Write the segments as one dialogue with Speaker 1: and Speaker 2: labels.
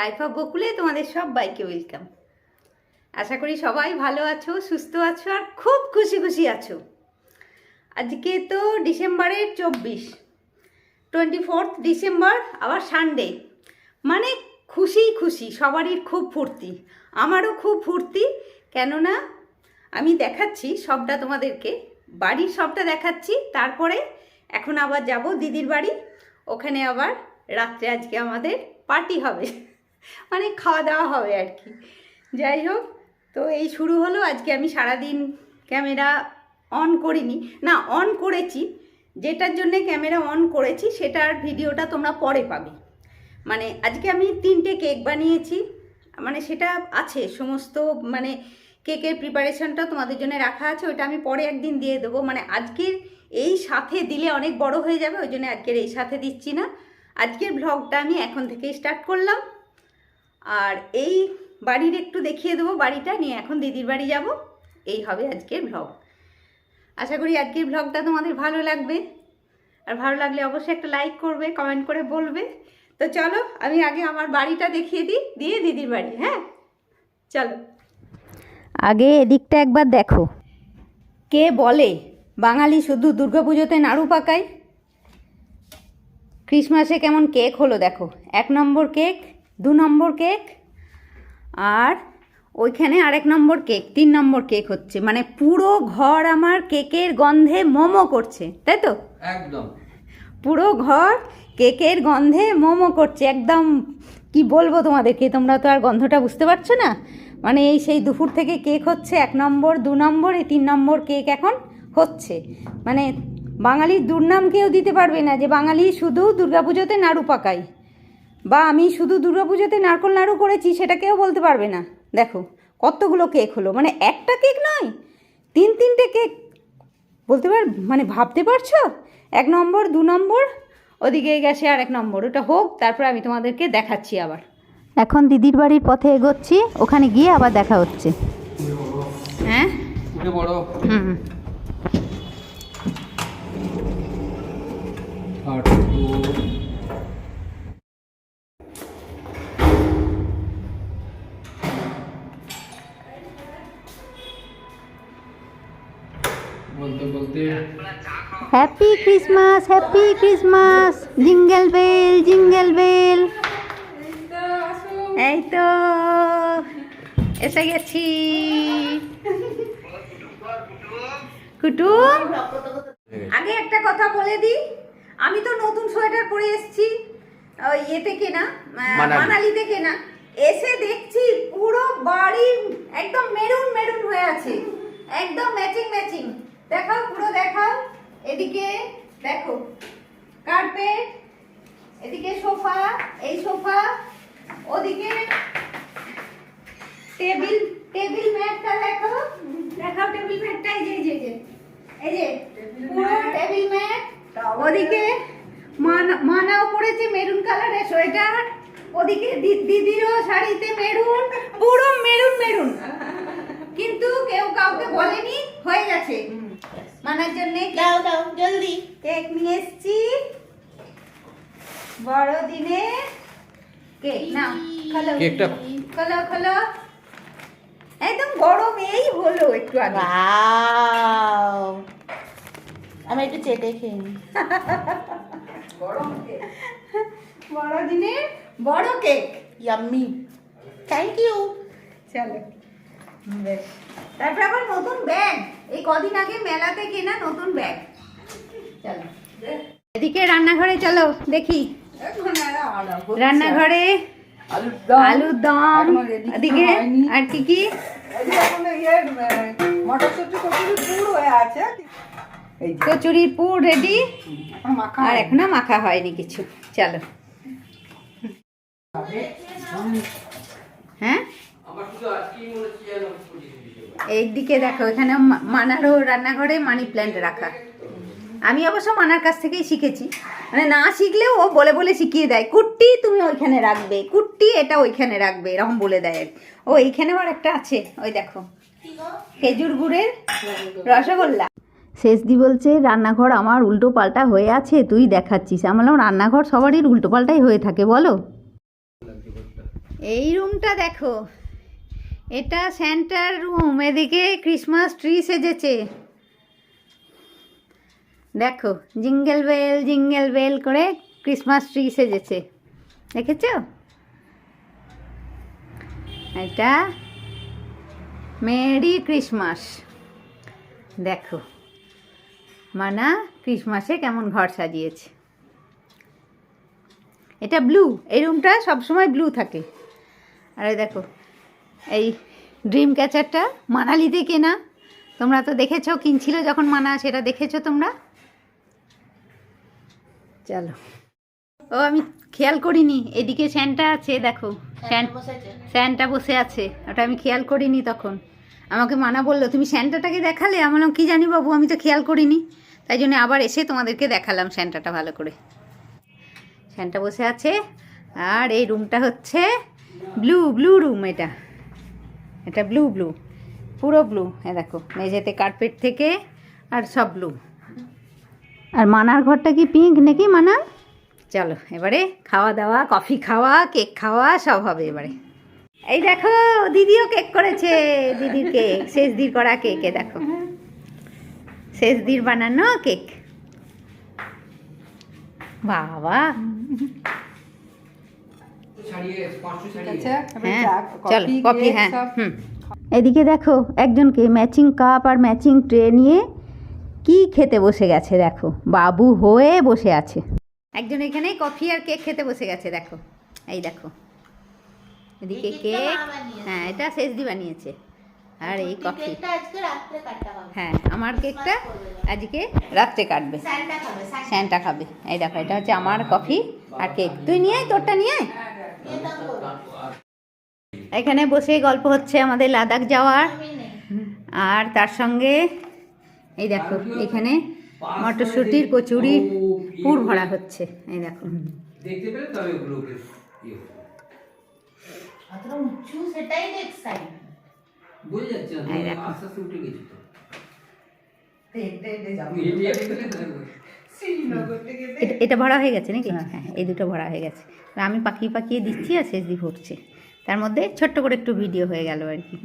Speaker 1: Life বকুলে তোমাদের সব বাইকে ওয়েলকাম আশা করি সবাই ভালো আছো, সুস্থ আছো আর খুব খুশি খুশি আছো। আজকে তো ডিসেম্বরের চব্বিশ টোয়েন্টি ফোর্থ ডিসেম্বর, আবার সানডে মানে খুশি খুশি, সবারই খুব ফুর্তি, আমারও খুব ফুর্তি। কেননা আমি দেখাচ্ছি সবটা তোমাদেরকে, বাড়ির সবটা দেখাচ্ছি, তারপরে এখন আবার যাব দিদির বাড়ি, ওখানে আবার রাত্রে আজকে আমাদের পার্টি হবে। মানে খাওয়া দাওয়া হবে আর কি। যাই হোক, তো এই শুরু হলো। আজকে আমি সারাদিন ক্যামেরা অন করিনি। না, অন করেছি। যেটার জন্য ক্যামেরা অন করেছি, সেটার ভিডিওটা তোমরা পরে পাবে। মানে আজকে আমি তিনটে কেক বানিয়েছি। মানে সেটা আছে, সমস্ত মানে কেকের প্রিপারেশনটা তোমাদের জন্য রাখা আছে। ওটা আমি পরে একদিন দিয়ে দেবো। মানে আজকের এই সাথে দিলে অনেক বড় হয়ে যাবে, ওই জন্য আজকের এই সাথে দিচ্ছি না। আজকের ভ্লগটা আমি এখন থেকে স্টার্ট করলাম। আর এই বাড়ির একটু দেখিয়ে দেবো বাড়িটা নিয়ে এখন দিদির বাড়ি যাব। এই হবে আজকের ভ্লগ আশা করি আজকের ভ্লগটা তোমাদের ভালো লাগবে। আর ভালো লাগলে অবশ্যই একটা লাইক করবে কমেন্ট করে বলবে। তো চলো আমি আগে আমার বাড়িটা দেখিয়ে দিই দিয়ে দিদির বাড়ি হ্যাঁ? চলো। আগে এদিকটা একবার দেখো। কে বলে বাঙালি শুধু দুর্গাপুজোতে নাড়ু পাকায়? ক্রিসমাসে কেমন কেক হলো দেখো। এক নম্বর কেক দু নম্বর কেক আর ওইখানে আরেক নম্বর কেক তিন নম্বর কেক হচ্ছে। মানে পুরো ঘর আমার কেকের গন্ধে মোমো করছে তাই তো?
Speaker 2: একদম।
Speaker 1: পুরো ঘর কেকের গন্ধে মোমো করছে একদম কি বলব তোমাদেরকে তোমরা তো আর গন্ধটা বুঝতে পারছ না? মানে এই সেই দুপুর থেকে কেক হচ্ছে এক নম্বর দু নম্বর এই তিন নম্বর কেক এখন হচ্ছে। মানে বাঙালির দুর্নাম কেউ দিতে পারবে না যে বাঙালি শুধু দুর্গাপুজোতে নাড়ু পাকায়। বা আমি শুধু দুর্গাপুজোতে নারকল নাড়ু করেছি সেটা কেউ বলতে পারবে না। দেখো কতগুলো কেক হলো। মানে একটা কেক নয় তিন তিনটে কেক। বলতে পার মানে ভাবতে পারছ? এক নম্বর দু নম্বর ওদিকে গেছে আর এক নম্বর। ওটা হোক তারপরে আমি তোমাদেরকে দেখাচ্ছি আবার। এখন দিদির বাড়ির পথে এগোচ্ছি ওখানে গিয়ে আবার দেখা হচ্ছে। হ্যাঁ?
Speaker 2: বড়
Speaker 1: হুম happy Christmas happy Christmas jingle bell jingle bell এই তো এসে গেছি। কুটুম আগে একটা কথা বলে দিই। আমি তো নতুন সোয়েটার পরে এসেছি ইয়েতে কেনা। মানালিতে কেনা। এসে দেখছি পুরো বাড়ি একদম মেরুন মেরুন হয়ে আছে। একদম ম্যাচিং ম্যাচিং। দেখাও পুরো দেখাও। এদিকে দেখো কার্পেট এদিকে সোফা এই সোফা ওদিকে টেবিল টেবিল ম্যাটটা দেখো দেখাও টেবিল ম্যাটটা এই যে এই যে, এই যে পুরো টেবিল ম্যাট ওদিকে মানা- মানাও পড়েছে মেরুন কালারের সোয়েটার ওদিকে দিদিরও শাড়িতে মেরুন পুরো মেরুন মেরুন কিন্তু কেউ কাউকে বলেনি হয়ে গেছে। মানার জন্য দাও দাও জলদি। কেক নিয়ে এসছি। বড়দিনে কেক। না খোলো।
Speaker 2: কেকটা
Speaker 1: খোলো খোলো। একদম গরম এই হলো একটু আগে.
Speaker 3: আমি একটু চেটে খেয়ে নিই।
Speaker 1: বড়দিনে বড় কেক।
Speaker 3: ইয়াম্মি থ্যাংক ইউ
Speaker 1: চলো বেশ। তারপর আবার নতুন ব্যাগ এই কদিন আগে মেলাতে কেনা নতুন ব্যাগ। চলো। এদিকে রান্নাঘরে চলো দেখি। রান্নাঘরে আলুর দম। এদিকে আর কি কি? কচুরির পুর রেডি আর এখনও মাখা হয়নি কিছু। চলো। হ্যাঁ?
Speaker 2: আমার
Speaker 1: এইদিকে দেখো এখানে মানারও রান্নাঘরে মানি প্ল্যান্ট রাখা। আমি অবশ্য মানার কাছ থেকেই শিখেছি। মানে না শিখলেও ও বলে বলে শিখিয়ে দেয় কুট্টি তুমি ওইখানে রাখবে কুট্টি এটা ওইখানে রাখবে এরকম বলে দেয় ও এইখানে আবার একটা আছে ওই দেখো। খেজুর গুড়ের রসগোল্লা। শেষদি বলছে রান্নাঘর আমার উল্টো পাল্টা হয়ে আছে তুই দেখাচ্ছিস। আমি বললাম রান্নাঘর সবারই উল্টো পাল্টাই হয়ে থাকে বলো। এই রুমটা দেখো এটা সেন্টার রুম এদিকে ক্রিসমাস ট্রি সেজেছে। দেখো জিঙ্গেল বেল জিঙ্গেল বেল করে ক্রিসমাস ট্রি সেজেছে। দেখেছ? এটা মেরি ক্রিসমাস দেখো, মানা ক্রিসমাসে কেমন ঘর সাজিয়েছে। এটা ব্লু এই রুমটা সবসময় ব্লু থাকে। আরে দেখো এই ড্রিম ক্যাচারটা মানালিতে কেনা। তোমরা তো দেখেছ কিনছিল যখন মানা সেটা দেখেছ তোমরা? চলো। ও আমি খেয়াল করিনি এদিকে স্যান্টা আছে দেখো। স্যান স্যান্টা বসে আছে ওটা আমি খেয়াল করিনি তখন। আমাকে মানা বলল তুমি স্যান্টাটাকে দেখালে? আমার কী জানি বাবু আমি তো খেয়াল করিনি। তাই জন্য আবার এসে তোমাদেরকে দেখালাম স্যান্টাটা ভালো করে। ফ্যানটা বসে আছে আর এই রুমটা হচ্ছে ব্লু ব্লু রুম এটা। এটা ব্লু ব্লু পুরো ব্লু হ্যাঁ দেখো মেঝেতে কার্পেট থেকে আর সব ব্লু আর মানার ঘরটা কি পিঙ্ক নাকি মানা চলো এবারে খাওয়া দাওয়া কফি খাওয়া কেক খাওয়া সব হবে এবারে। এই দেখো দিদিও কেক করেছে। দিদির কেক শেষ দির করা কেক দেখো। শেষ দির বানানো কেক বাবা
Speaker 2: ছাড়িয়ে পাঁচশো ছাড়িয়ে
Speaker 3: আচ্ছা
Speaker 1: হ্যাঁ চলো কফি হ্যাঁ হুম। এদিকে দেখো একজনকে ম্যাচিং কাপ আর ম্যাচিং ট্রে নিয়ে কি খেতে বসে গেছে দেখো। বাবু হয়ে বসে আছে। একজন এখানে কফি আর কেক খেতে বসে গেছে দেখো। এই দেখো। এদিকে কেক হ্যাঁ এটা শেষ দি বানিয়েছে। আর এই কফি। হ্যাঁ আমার কেকটা আজকে রাত্রে কাটবে।
Speaker 3: স্যান্টা খাবে স্যান্টা।
Speaker 1: স্যান্টা খাবে। এই দেখো এটা হচ্ছে আমার কফি আর কেক। তুই নিয়ে আয় তোরটা নিয়ে আয়। এখানে বসে গল্প হচ্ছে আমাদের লাদাখ যাওয়ার। আর তার সঙ্গে এই দেখো এখানে মটরশুটির কচুরি পুর ভরা হচ্ছে। এই দেখো।
Speaker 2: দেখতে পেলে তবে ওগুলোকে ইয়ে
Speaker 3: সেটাই
Speaker 2: যাচ্ছে না
Speaker 1: এই
Speaker 2: তুমি
Speaker 1: দেখো।
Speaker 2: আস্তে আস্তে উঠে গেছো তো।
Speaker 1: এটা ভরা হয়ে গেছে নাকি? হ্যাঁ। এই দুটো ভরা হয়ে গেছে। আর আমি পাকিয়ে পাকিয়ে দিচ্ছি আর শেষ দিয়ে ফুটছে তার মধ্যে ছোট্ট করে একটু ভিডিও হয়ে গেল আর কি।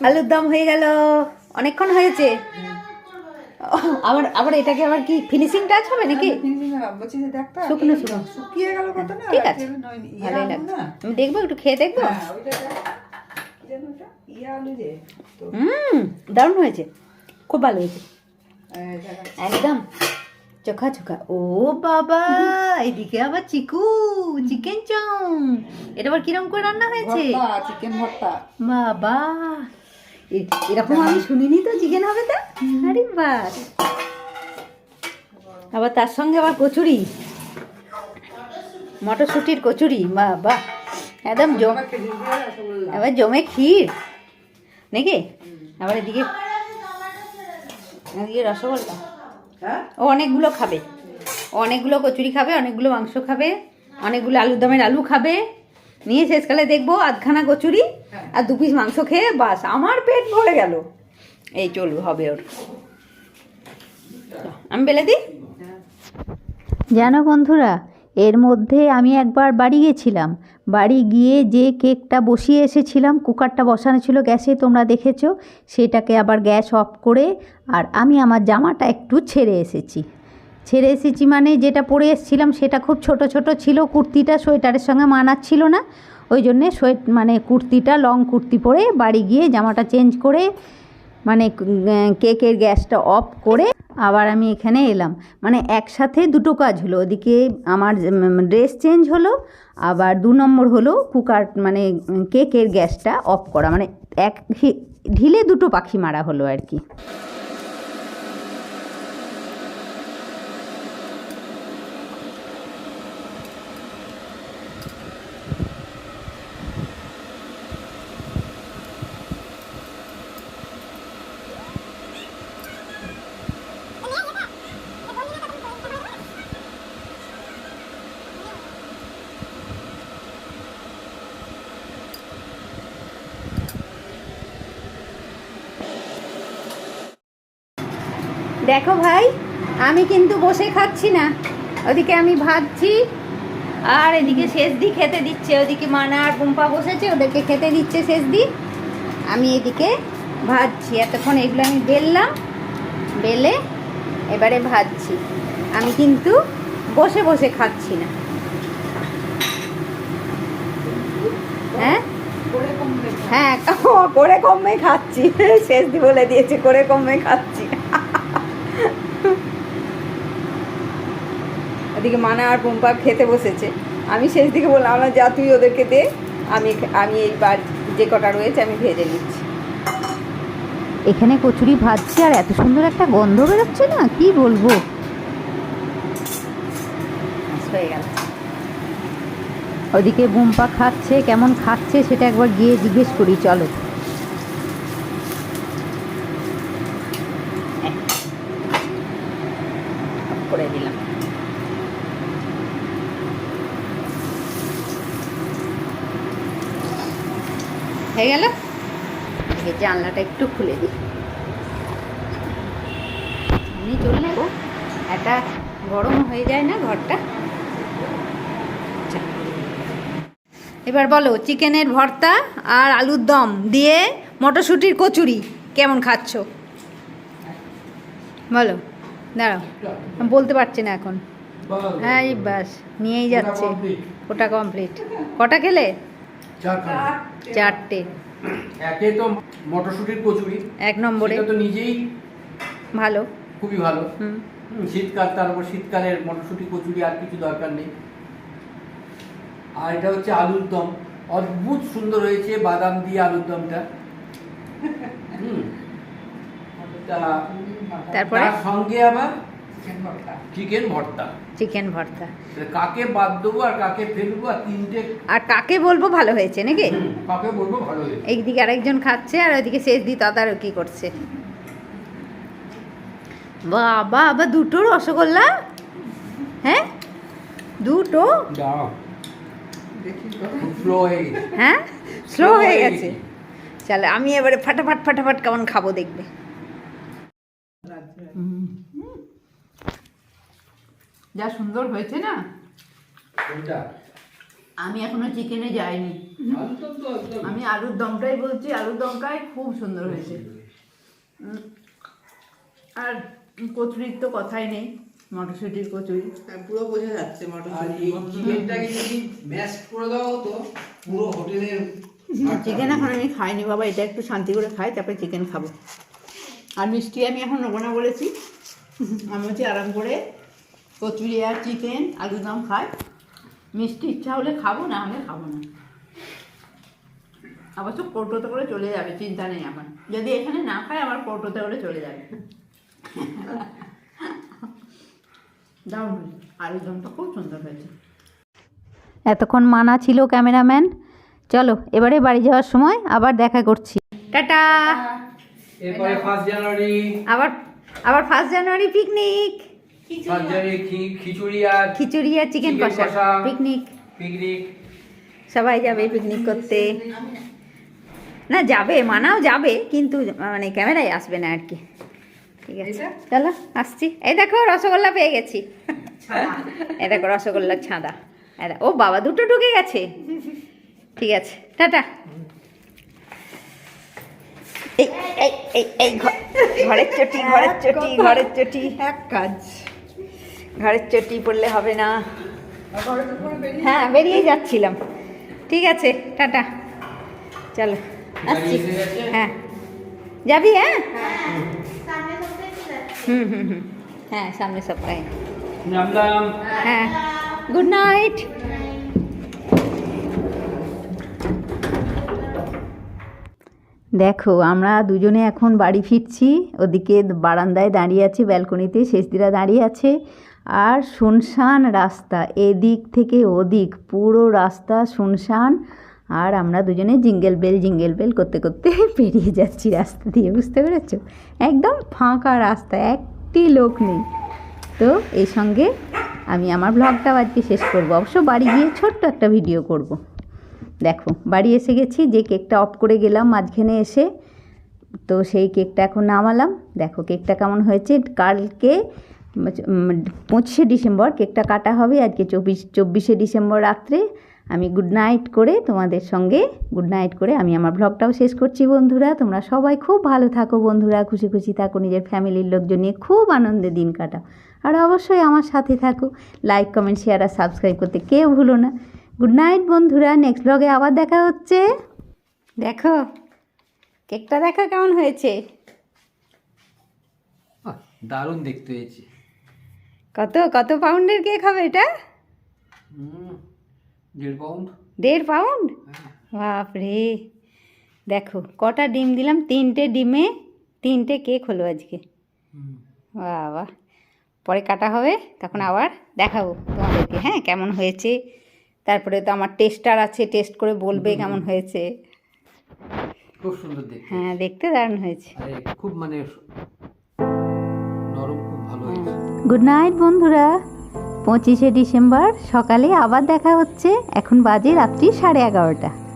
Speaker 1: আলুর দম হয়ে গেল। অনেকক্ষণ হয়েছে। আবার আবার এটাকে আবার কি ফিনিশিং টাচ হবে নাকি? শুকনো শুকনো।
Speaker 4: শুকিয়ে গেল কত না?
Speaker 1: ঠিক আছে। ভালোই লাগছে। আমি দেখব একটু খেয়ে দেখব?
Speaker 4: হ্যাঁ,
Speaker 1: হুম দারুণ হয়েছে। খুব ভালো হয়েছে। একদম। চোখা চোখা। ও বাবা এদিকে আবার চিকু চিকেন চাউম এটা আবার কিরম করে রান্না হয়েছে?
Speaker 4: চিকেন ভর্তা।
Speaker 1: বাবা এরকম আমি শুনিনি তো চিকেন হবে তা? আরে বাস আবার তার সঙ্গে আবার কচুরি। মটরশুটির কচুরি বাবা। একদম জম।
Speaker 4: আবার
Speaker 1: জমে ক্ষীর। নাকি? আবার এদিকে এদিকে রসগোল্লা।
Speaker 4: হ্যাঁ?
Speaker 1: ও অনেকগুলো খাবে। অনেকগুলো কচুরি খাবে অনেকগুলো মাংস খাবে অনেকগুলো আলুর দমের আলু খাবে। নিয়ে শেষকালে দেখব আধখানা কচুরি আর দু পিস মাংস খেয়ে বাস আমার পেট ভরে গেল। এই চলু হবে ওর। আমি বেলে দিই? জানো বন্ধুরা এর মধ্যে আমি একবার বাড়ি গেছিলাম। বাড়ি গিয়ে যে কেকটা বসিয়ে এসেছিলাম, কুকারটা বসানো ছিল গ্যাসে, তোমরা দেখেছ, সেটাকে আবার গ্যাস অফ করে আর আমি আমার জামাটা একটু ছেড়ে এসেছি। ছেড়ে এসেছি মানে যেটা পরে এসেছিলাম সেটা খুব ছোট ছোট ছিল, কুর্তিটা সোয়েটারের সঙ্গে মানাচ্ছিল না। ওই জন্যে সোয়েট মানে কুর্তিটা, লং কুর্তি পরে বাড়ি গিয়ে জামাটা চেঞ্জ করে মানে কেকের গ্যাসটা অফ করে আবার আমি এখানে এলাম। মানে একসাথে দুটো কাজ হলো। ওদিকে আমার ড্রেস চেঞ্জ হলো, আবার দু নম্বর হলো কুকার মানে কেকের গ্যাসটা অফ করা। মানে এক ঢিলে দুটো পাখি মারা হলো আর কি। দেখো ভাই আমি কিন্তু বসে খাচ্ছি না। ওদিকে আমি ভাজছি আর এদিকে শেষ দি খেতে দিচ্ছে। ওদিকে মানা আর পুম্পা বসেছে ওদেরকে খেতে দিচ্ছে শেষ দি আমি এদিকে ভাজছি। এতক্ষণ এগুলো আমি বেললাম বেলে এবারে ভাজছি। আমি কিন্তু বসে বসে খাচ্ছি না। হ্যাঁ?
Speaker 4: করে কমবে।
Speaker 1: হ্যাঁ করে কমে খাচ্ছি। শেষ দি বলে দিয়েছে করে কমে খাচ্ছি। ওদিকে মানা আর পুম্পা খেতে বসেছে। আমি শেষ দিকে বললাম আমার যা তুই ওদেরকে দে আমি আমি এইবার যে কটা রয়েছে আমি ভেজে নিচ্ছি।
Speaker 5: এখানে কচুরি ভাজছে আর এত সুন্দর একটা গন্ধ বেরোচ্ছে না? কি বলব?
Speaker 1: হয়ে গেল।
Speaker 5: ওদিকে বুম্পা খাচ্ছে কেমন খাচ্ছে সেটা একবার গিয়ে জিজ্ঞেস করি চলো
Speaker 1: অফ করে দিলাম হয়ে গেল। এদিকে জানলাটা একটু খুলে দিই। এমনি চলে গো একটা গরম হয়ে যায় না ঘরটা? আচ্ছা। এবার বলো চিকেনের ভর্তা আর আলুর দম দিয়ে মটরশুঁটির কচুরি কেমন খাচ্ছ? বলো দাঁড়াও। বলতে পারছি না এখন। হ্যাঁ এই বাস নিয়েই যাচ্ছে। ওটা কমপ্লিট কটা খেলে? চারটে।
Speaker 2: একে তো মটরশুটির কচুরি।
Speaker 1: এক নম্বরে।
Speaker 2: তো নিজেই
Speaker 1: ভালো।
Speaker 2: খুবই ভালো। শীতকাল তার উপর শীতকালের মটরশুটি কচুরি আর কিছু দরকার নেই। আর এটা হচ্ছে আলুর দম। অদ্ভুত সুন্দর হয়েছে বাদাম দিয়ে আলুর দমটা। হুম। তা
Speaker 1: তারপরে
Speaker 2: সঙ্গে আবার
Speaker 4: চিকেন ভর্তা।
Speaker 2: চিকেন ভর্তা।
Speaker 1: চিকেন ভর্তা।
Speaker 2: তাহলে কাকে বাদ দেবো আর কাকে ফেলব আর তিনটে
Speaker 1: আর কাকে বলব ভালো হয়েছে নাকি?
Speaker 2: কাকে বলব ভালো হয়েছে।
Speaker 1: এইদিকে আরেকজন খাচ্ছে আর ওইদিকে শেষ দি তদারকি করছে। বাবা আবার দুটো রসগোল্লা? হ্যাঁ? দুটো?
Speaker 2: দাও।
Speaker 4: দেখি তো।
Speaker 2: খুব স্লো হয়ে গেছে।
Speaker 1: হ্যাঁ? স্লো হয়ে
Speaker 2: হয়ে
Speaker 1: গেছে। চলো আমি এবারে ফাটাফাট ফাটাফাট কেমন খাব দেখবে
Speaker 4: রাত্রে
Speaker 1: যা সুন্দর হয়েছে না? আমি এখনও চিকেনে যাইনি। আমি আলুর দমটাই বলছি আলুর দমটাই খুব সুন্দর হয়েছে। আর কচুরির তো কথাই নেই মটরশুঁটির কচুরি।
Speaker 4: হ্যাঁ, পুরো বোঝা যাচ্ছে মটরশুঁটি।
Speaker 2: এই চিকেনটাকে যদি ম্যাশ করে দেওয়া হতো পুরো হোটেলের
Speaker 1: চিকেন এখন আমি খাইনি বাবা এটা একটু শান্তি করে খাই তারপরে চিকেন খাব। আর মিষ্টি আমি এখন নেব না বলেছি। আমি হচ্ছে আরাম করে কচুরি আর চিকেন আলুর দম খাই। মিষ্টি ইচ্ছা হলে খাব না হলে খাব না। অবশ্য কৌটোতে করে চলে যাবে চিন্তা নেই আমার। যদি এখানে না খাই আমার কৌটোতে করে চলে যাবে। দারুণ আলুর দমটা খুব সুন্দর হয়েছে।
Speaker 5: এতক্ষণ মানা ছিল ক্যামেরাম্যান। চলো এবারে বাড়ি যাওয়ার সময় আবার দেখা করছি।
Speaker 1: টাটা!
Speaker 2: এরপরে ফার্স্ট জানুয়ারি
Speaker 1: আবার আবার first January picnic
Speaker 2: first January খিচুড়ি আর
Speaker 1: চিকেন কষা। পিকনিক
Speaker 2: পিকনিক
Speaker 1: সবাই যাবে পিকনিক করতে। না যাবে মানাও যাবে কিন্তু মানে ক্যামেরায় আসবে না আর কি। ঠিক আছে। চলো আসছি। এই দেখো রসগোল্লা পেয়ে গেছি। এই দেখো রসগোল্লার ছাঁদা। ও বাবা দুটো ঢুকে গেছে। ঠিক আছে টাটা। এই এই এই এই ঘরের চটি ঘরের চটি ঘরের চটি।
Speaker 4: এক কাজ।
Speaker 1: ঘরের চটি পড়লে হবে না। হ্যাঁ বেরিয়ে যাচ্ছিলাম। ঠিক আছে, টাটা। চলো, আসছি। হ্যাঁ। যাবি হ্যাঁ? হুম হুম হুম। হ্যাঁ সামনে সপ্তাহে হ্যাঁ। Good night.
Speaker 5: দেখো, আমরা দুজনে এখন বাড়ি ফিরছি। ওদিকে বারান্দায় দাঁড়িয়ে আছে, ব্যালকনিতে। শেষদিরা দাঁড়িয়ে আছে। আর শুনশান রাস্তা, এদিক থেকে ওদিক, পুরো রাস্তা শুনশান। আর আমরা দুজনে জিঙ্গেল বেল জিঙ্গেল বেল করতে করতে পেরিয়ে যাচ্ছি রাস্তা দিয়ে, বুঝতে পেরেছ? একদম ফাঁকা রাস্তা, একটি লোক নেই। তো এই সঙ্গে আমি আমার ব্লগটাও আজকে শেষ করব। অবশ্য বাড়ি গিয়ে ছোট্ট একটা ভিডিও করব। দেখো, বাড়ি এসে গেছি, যে কেকটা অফ করে গেলাম মাঝখানে এসে। তো সেই কেকটা এখন নামালাম। দেখো কেকটা কেমন হয়েছে? কালকে
Speaker 1: পঁচিশে ডিসেম্বর কেকটা কাটা হবে। আজকে চব্বিশ চব্বিশে ডিসেম্বর রাত্রে। আমি গুড নাইট করে তোমাদের সঙ্গে গুড নাইট করে আমি আমার ব্লগটাও শেষ করছি বন্ধুরা। তোমরা সবাই খুব ভালো থাকো বন্ধুরা। খুশি খুশি থাকো। নিজের ফ্যামিলির লোকজন নিয়ে খুব আনন্দে দিন কাটাও। আর অবশ্যই আমার সাথে থাকো। লাইক কমেন্ট শেয়ার আর সাবস্ক্রাইব করতে কেউ ভুলো না। গুড নাইট বন্ধুরা। নেক্সট ব্লগে আবার দেখা হচ্ছে।
Speaker 6: দেখো কেকটা দেখো কেমন হয়েছে।
Speaker 2: দারুণ দেখতে হয়েছে।
Speaker 6: কত কত পাউন্ডের কেক হবে এটা?
Speaker 2: দেড় পাউন্ড
Speaker 6: দেড় পাউন্ড বাপরে। দেখো কটা ডিম দিলাম তিনটে ডিমে তিনটে কেক হলো আজকে। বাবা পরে কাটা হবে তখন আবার দেখাবো তোমাদেরকে হ্যাঁ কেমন হয়েছে। তারপরে তো আমার টেস্টার আছে টেস্ট করে বলবে কেমন হয়েছে।
Speaker 2: খুব সুন্দর দেখতে।
Speaker 6: হ্যাঁ দেখতে দারুণ হয়েছে।
Speaker 2: খুব মানে নরম। হয়েছে
Speaker 1: গুড নাইট বন্ধুরা। পঁচিশে ডিসেম্বর সকালে আবার দেখা হচ্ছে। এখন বাজে রাত্রি সাড়ে এগারোটা।